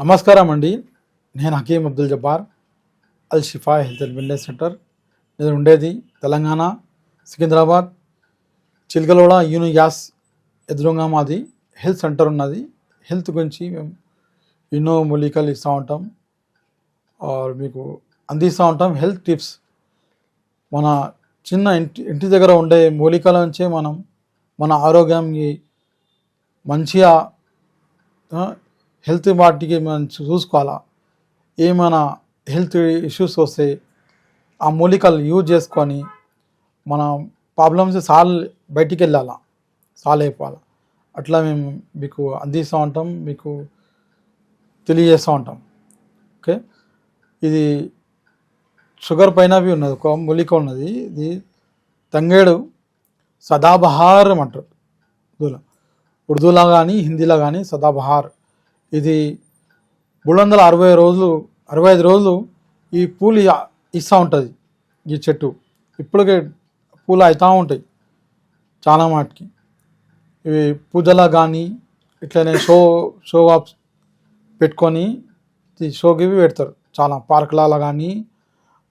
నమస్కారం అండి. నేను Hakeem Abdul Jabbar Al Shifa health and wellness centre. నేను ఉండేది తెలంగాణ సికింద్రాబాద్ చిలకలోడ యూని గ్యాస్ ఎదురుగా మాది హెల్త్ సెంటర్ ఉన్నది. హెల్త్ గురించి మేము ఎన్నో మూలికలు ఇస్తూ ఉంటాం. ఆర్ మీకు అందిస్తూ ఉంటాం. Health tips. మన చిన్న ఇంటి ఇంటి దగ్గర ఉండే మూలికల నుంచే మనం మన ఆరోగ్యాన్ని మంచిగా హెల్త్ వాటికి మనం చూసుకోవాలా? ఏమైనా హెల్త్ ఇష్యూస్ వస్తే ఆ మూలికలు యూజ్ చేసుకొని మన ప్రాబ్లమ్స్ సాల్వ్ బయటికి వెళ్ళాలా? సాల్వ్ అయిపోవాలా? అట్లా మేము మీకు అందిస్తూ ఉంటాం మీకు తెలియజేస్తూ ఉంటాం. ఓకే? ఇది షుగర్ పైన ఉన్నది ఒక మూలిక ఉన్నది. ఇది తంగేడు సదాబహారం అంటారు. ఉర్దూలో. ఉర్దూలో కానీ హిందీలో కానీ సదాబహార్. ఇది మూడు వందల అరవై రోజులు అరవై ఐదు రోజులు ఈ పూలు ఇస్తూ ఉంటుంది ఈ చెట్టు. ఇప్పటికే పూలు అవుతూ ఉంటాయి చాలా మాటికి. ఇవి పూజలా కానీ ఇట్లనే షో షో ఆఫ్ పెట్టుకొని షోకి ఇవి పెడతారు. చాలా పార్కులలో కానీ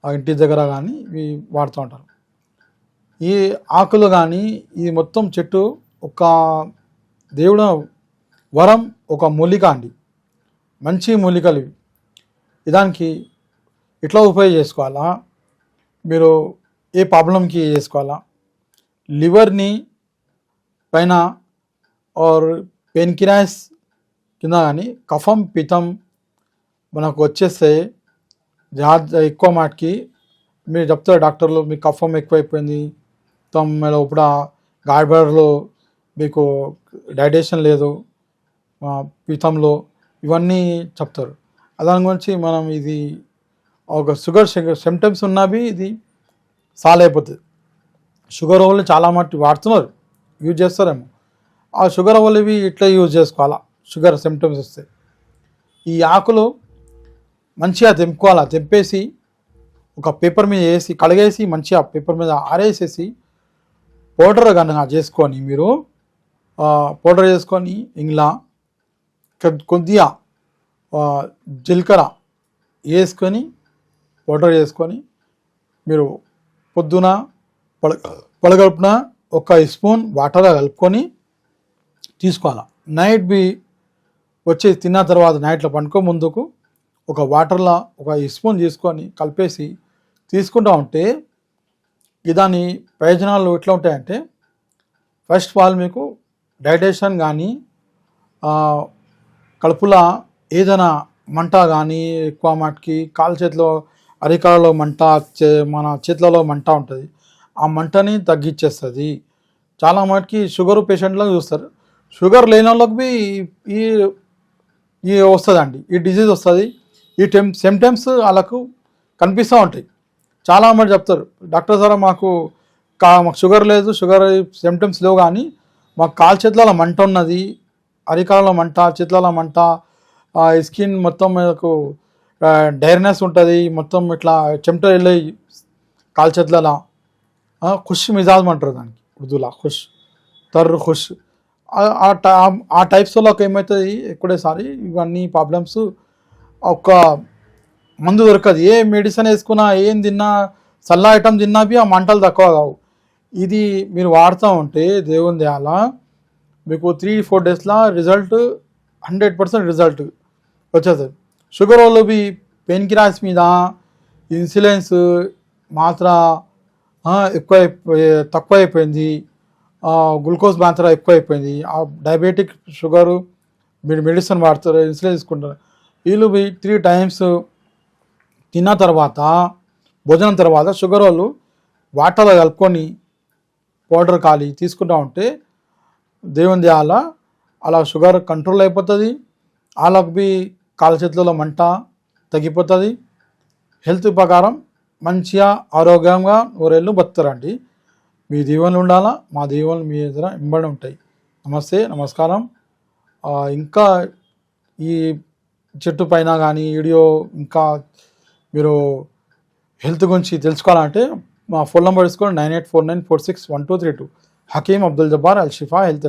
ఆ ఇంటి దగ్గర కానీ ఇవి వాడుతూ ఉంటారు. ఈ ఆకులు కానీ ఇది మొత్తం చెట్టు ఒక దేవుడు వరం ఒక మూలిక అండి. మంచి మూలికలు ఇవి. దానికి ఎట్లా ఉపయోగ చేసుకోవాలా? మీరు ఏ ప్రాబ్లంకి చేసుకోవాలా? లివర్ని పైన ఆర్ పెన్కిరాస్ కింద కానీ కఫం పితం మనకు వచ్చేస్తే జాగ్రత్త ఎక్కువ మాటికి మీరు చెప్తారు డాక్టర్లు మీ కఫం ఎక్కువైపోయింది మొత్తం ఇప్పుడు గాడ్బర్లో మీకు డైజెషన్ లేదు పీఠంలో పితంలో ఇవన్నీ చెప్తారు. దాని గురించి మనం ఇది ఒక షుగర్ సిమ్టమ్స్ ఉన్నవి ఇది సాల్వ్ అయిపోతుంది షుగర్ వాళ్ళు చాలా మట్టి వాడుతున్నారు యూజ్ చేస్తారేమో. ఆ షుగర్ వాళ్ళు ఇవి ఇట్లా యూజ్ చేసుకోవాలా షుగర్ సిమ్టమ్స్ వస్తాయి ఈ ఆకులు మంచిగా తెంపుకోవాలా తెంపేసి ఒక పేపర్ మీద వేసి కడిగేసి మంచిగా పేపర్ మీద ఆరేసేసి పౌడర్ కనుక చేసుకొని మీరు పౌడర్ చేసుకొని ఇంగ్లా కొద్దిగా జీలకర్ర వేసుకొని పౌడర్ చేసుకొని మీరు పొద్దున పడ పడగలుపున ఒక స్పూన్ వాటర్ కలుపుకొని తీసుకోవాలి. నైట్ బి వచ్చి తిన్న తర్వాత నైట్లో పండుకో ముందుకు ఒక వాటర్లో ఒక స్పూన్ తీసుకొని కలిపేసి తీసుకుంటా ఉంటే దాని ప్రయోజనాలు ఎట్లా ఉంటాయంటే ఫస్ట్ ఆఫ్ ఆల్ మీకు డైజెషన్ కానీ కడుపులో ఏదైనా మంట కానీ ఎక్కువ మటుకి కాలు చేతిలో అరికాలలో మంట చే- మన చేతులలో మంట ఉంటుంది. ఆ మంటని తగ్గించేస్తుంది చాలా మటుకి షుగర్ పేషెంట్లకు చూస్తారు. షుగర్ లేని వాళ్ళకి ఈ ఈ వస్తుందండి. ఈ డిజీజ్ వస్తుంది. ఈ టెం సిమ్టమ్స్ వాళ్ళకు కనిపిస్తూ ఉంటాయి. చాలా మంది చెప్తారు. డాక్టర్ సార్ మాకు కా మాకు షుగర్ లేదు షుగర్ సిమ్టమ్స్ లేవు కానీ మాకు కాలు చేతులలో మంట ఉన్నది. అరికాలం మంట చేతులలో మంట ఆ స్కిన్ మొత్తం మీకు డైర్నెస్ ఉంటుంది. మొత్తం ఇట్లా చెమట వెళ్ళే కాలు ఖుష్ మిజాజ్ అంటారు దానికి ఉర్దూలా ఖుష్ తర్రు ఖుష్. ఆ- ఆ టైప్స్ ఏమవుతుంది ఎక్కడేసారి ఇవన్నీ ప్రాబ్లమ్స్. ఒక మందు దొరకదు. ఏ మెడిసిన్ వేసుకున్నా ఏం తిన్నా చల్ల ఐటమ్ తిన్నా బి ఆ మంటలు తక్కువ కావు. ఇది మీరు వాడుతూ ఉంటే దేవుని దేవాల మీకు త్రీ ఫోర్ డేస్లో రిజల్ట్ హండ్రెడ్ పర్సెంట్ రిజల్ట్ వచ్చేస్తుంది షుగర్ వాళ్ళు బి పెయిన్ కిరాస్ మీద ఇన్సులిన్స్ మాత్ర ఎక్కువ తక్కువ అయిపోయింది గ్లూకోజ్ మాత్ర ఎక్కువ అయిపోయింది ఆ డయాబెటిక్ షుగరు మీరు మెడిసిన్ వాడతారు ఇన్సులిన్ తీసుకుంటారు. వీళ్ళు బి త్రీ టైమ్స్ తిన్న తర్వాత భోజనం తర్వాత షుగర్ వాళ్ళు వాటర్లో కలుపుకొని పౌడర్ కాలి తీసుకుంటా ఉంటే దేవుని దేయాల అలా షుగర్ కంట్రోల్ అయిపోతుంది. వాళ్ళకు బి కాళ్ళ చేతులలో మంట తగ్గిపోతుంది. హెల్త్ ప్రకారం మంచిగా ఆరోగ్యంగా ఊరేళ్ళు బతుకుతారండి. మీ దీవెనలు ఉండాలా? మా దీవెనలు మీ దగ్గర ఇంబడి ఉంటాయి. నమస్తే నమస్కారం. ఇంకా ఈ చెట్టు పైన కానీ వీడియో ఇంకా మీరు హెల్త్ గురించి తెలుసుకోవాలంటే మా ఫోన్ నెంబర్ తీసుకోండి nine eight four nine four six one two three two. Hakeem Abdul Jabbar Al Shifa health